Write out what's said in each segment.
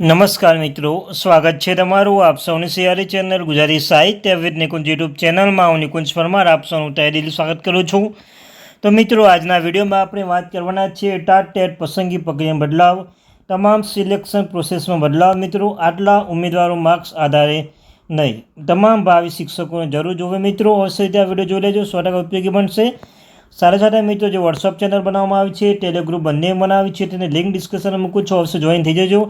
નમસ્કાર મિત્રો, સ્વાગત છે તમારું આપ સૌની સિયારી ચેનલ ગુજરાતી સાહિત્ય વિદ નિકુંજ યુટ્યુબ ચેનલમાં. હું નિકુંજ પરમાર, આપ સૌનું તહેદીલ સ્વાગત કરું છું. તો મિત્રો, આજના વિડીયોમાં આપણે વાત કરવાના છીએ ટાટ ટેટ પસંદગી પ્રક્રિયામાં બદલાવ. તમામ સિલેક્શન પ્રોસેસમાં બદલાવ મિત્રો, આટલા ઉમેદવારો માર્ક્સ આધારે નહીં. તમામ ભાવિ શિક્ષકોને જરૂર જોવે મિત્રો, અવશ્ય ત્યાં વીડિયો જોઈ લેજો, સો ટકા ઉપયોગી બનશે. સાથે સાથે મિત્રો, જે વોટ્સઅપ ચેનલ બનાવવામાં આવી છે ટેલિગ્રુપ બંને બનાવી છે, તેની લિંક ડિસ્કશનમાં મૂકું છું, અવશ્ય જોઈન થઈ જજો.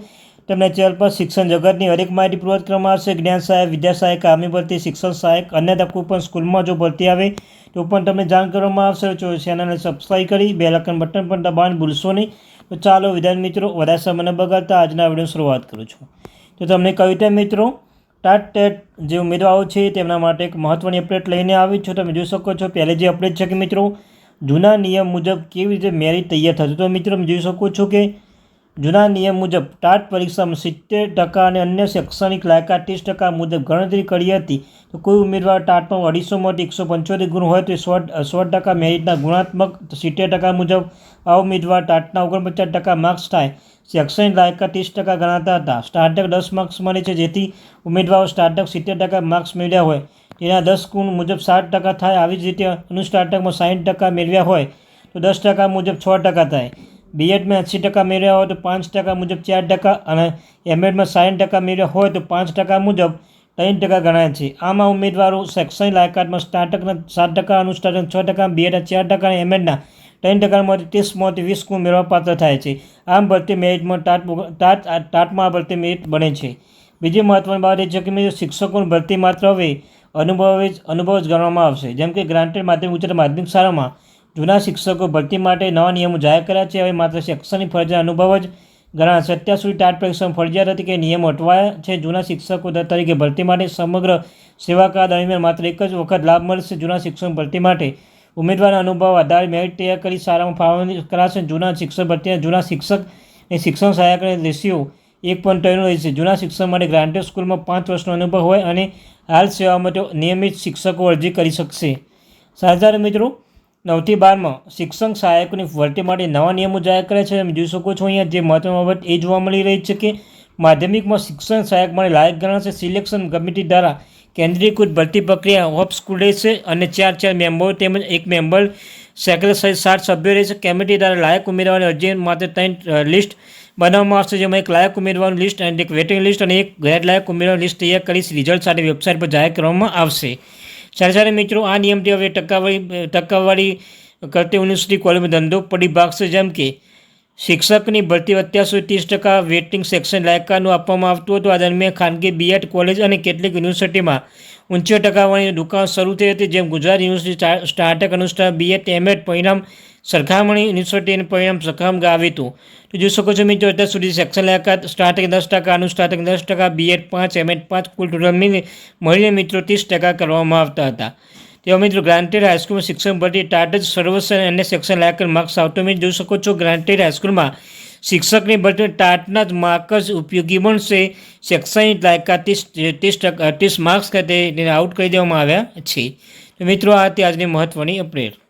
તેમના ચેનલ પર શિક્ષણ જગતની હરેક માહિતી પૂર્વત કરવામાં આવશે. જ્ઞાન સહાયક, વિદ્યા સહાયક આર્મી ભરતી, શિક્ષણ સહાયક, અન્ય કોઈ પણ સ્કૂલમાં જો ભરતી આવે તો પણ તમને જાણ કરવામાં આવશે. જો ચેનલને સબસ્ક્રાઈબ કરી બે લખન બટન પણ દબાણ ભૂલશો નહીં. તો ચાલો વિદ્યાર્થી મિત્રો, વધારે સમય ન બગાડતા આજના વીડિયો શરૂઆત કરું છું. તો તમને કવિતા મિત્રો, ટાટ ટેટ જે ઉમેદવારો છે તેમના માટે એક મહત્ત્વની અપડેટ લઈને આવી છો. તમે જોઈ શકો છો, પહેલે જે અપડેટ છે કે મિત્રો, જૂના નિયમ મુજબ કેવી રીતે મેરિટ તૈયાર થતું તો મિત્રો, તમે જોઈ શકો છો કે જૂના નિયમ મુજબ ટાટ પરીક્ષામાં સિત્તેર ટકા અને અન્ય શૈક્ષણિક લાયકાત ત્રીસ ટકા મુજબ ગણતરી કરી હતી. તો કોઈ ઉમેદવાર ટાટમાં અઢીસોમાંથી એકસો પંચોતેર ગુણ હોય તો સો સો ટકા મેરિટના ગુણાત્મક સિત્તેર ટકા મુજબ આ ઉમેદવાર ટાટના ઓગણપચાસ ટકા માર્ક્સ થાય. શૈક્ષણિક લાયકાત ત્રીસ ટકા ગણાતા હતા. સ્ટાર્ટક દસ માર્ક્સ મળે છે જેથી ઉમેદવારો સ્ટાર્ટક સિત્તેર ટકા માર્ક્સ મેળવ્યા હોય. તેના દસ ગુણ મુજબ સાત ટકા થાય. આવી જ રીતે અનુસ્ટાર્ટકમાં સાઠ ટકા મેળવ્યા હોય તો દસ ટકા મુજબ છ ટકા થાય. બીએડમાં એંસી ટકા મેળવ્યા હોય તો પાંચ ટકા મુજબ ચાર ટકા અને એમએડમાં સાઠ ટકા મેળવ્યા હોય તો પાંચ ટકા મુજબ ત્રણ ટકા ગણાય છે. આમાં ઉમેદવારો શૈક્ષણિક લાયકાતમાં સ્ટાર્ટકના સાત ટકા અનુસ્ટાર્ટક છ ટકા બીએડના ચાર ટકા અને એમએડના ત્રણ ટકામાંથી ત્રીસમાંથી વીસ ગુણ મેળવવા પાત્ર થાય છે. આમ ભરતી મેરિટમાં ટાટ ટાટ ટાટમાં ભરતી મેરિટ બને છે. બીજી મહત્ત્વની બાબત એ છે કે શિક્ષકોની ભરતી માત્ર હવે અનુભવે જ, અનુભવ જ ગણવામાં આવશે. જેમ કે ગ્રાન્ટેડ માધ્યમિક, ઉચ્ચતર માધ્યમિક શાળામાં જૂના શિક્ષકો ભરતી માટે નવા નિયમો જાહેર કર્યા છે. હવે માત્ર શિક્ષણની ફરજિયાત અનુભવ જ ગણાશે અત્યાર સુધી ટાટ પરીક્ષામાં ફરજિયાત હતી કે નિયમો અટવાયા છે. જૂના શિક્ષકો તરીકે ભરતી માટે સમગ્ર સેવાકાળ દરમિયાન માત્ર એક જ વખત લાભ મળશે. જૂના શિક્ષણ ભરતી માટે ઉમેદવારના અનુભવ આધારે મેરિટ તૈયાર કરી શાળામાં ફાળવણી કરાશે. જૂના શિક્ષક ભરતી જૂના શિક્ષક અને શિક્ષણ સહાયકને રેશિયો એક પોઈન્ટ ત્રણ રહેશે જૂના શિક્ષણ માટે ગ્રાન્ટેડ સ્કૂલમાં પાંચ વર્ષનો અનુભવ હોય અને હાલ સેવા માટે નિયમિત શિક્ષકો અરજી કરી શકશે. સાધારણ મિત્રો નવથી બારમાં શિક્ષણ સહાયકોની ભરતી માટે નવા નિયમો જાહેર કર્યા છે. તમે જોઈ શકો છો અહીંયા જે મહત્વની બાબત એ જોવા મળી રહી છે કે માધ્યમિકમાં શિક્ષણ સહાયક માટે લાયક ગણાશે. સિલેક્શન કમિટી દ્વારા કેન્દ્રીયકૃત ભરતી પ્રક્રિયા ઓફ સ્કૂલ રહેશે અને ચાર ચાર મેમ્બર તેમજ એક મેમ્બર સેક્રેટરી સહિત સાત સભ્યો રહેશે. કમિટી દ્વારા લાયક ઉમેદવારની અરજી માટે ત્રણ લિસ્ટ બનાવવામાં આવશે. જેમાં એક લાયક ઉમેદવારનું લિસ્ટ અને એક વેટિંગ લિસ્ટ અને એક ગેરલાયક ઉમેદવારની લિસ્ટ તૈયાર કરી રિઝલ્ટ સાથે વેબસાઇટ પર જાહેર કરવામાં આવશે. સારા સારા મિત્રો આ નિયમથી હવે ટકાવારી ટકાવારી કરતી યુનિવર્સિટી કોલેજમાં ધંધો પડી ભાગશે જેમ કે શિક્ષકની ભરતી અત્યાર સુધી ત્રીસ ટકા, વેટિંગ સેક્શન લાયકાનું આપવામાં આવતું હતું. આ દરમિયાન ખાનગી બીએડ કોલેજ અને કેટલીક યુનિવર્સિટીમાં ઊંચી ટકાવાળીની દુકાન શરૂ થઈ હતી, જેમ ગુજરાત યુનિવર્સિટી સ્ટાર્ટક અનુસાર બીએડ એમએડ પરિણામ સરખામણી યુનિવર્સિટીનું પરિણામ સરખામણી આવ્યું હતું. તો જોઈ શકો છો મિત્રો, અત્યાર સુધી સેક્શન લાયકાત સ્ટાર્ટિંગ દસ ટકા, અનુસ્ટાર્ટિંગ દસ ટકા બીએડ પાંચ એમએડ પાંચ, કુલ ટોટલ મળીને મિત્રો ત્રીસ ટકા કરવામાં આવતા હતા. તેઓ મિત્રો ગ્રાન્ટેડ હાઈસ્કૂલમાં શિક્ષણ ભરતી ટાટ જ સર્વસ્વ અને સેક્શન લાયક માર્ક્સ આવતો મેં જોઈ શકો છો ગ્રાન્ટેડ હાઈસ્કૂલમાં શિક્ષકની ભરતી ટાટના જ માર્ક ઉપયોગી બનશે. શૈક્ષણિક લાયકાત ત્રીસ ત્રીસ ટકા, ત્રીસ માર્ક્સ ખાતે આઉટ કરી દેવામાં આવ્યા છે. તો મિત્રો, આ હતી આજની મહત્ત્વની અપડેટ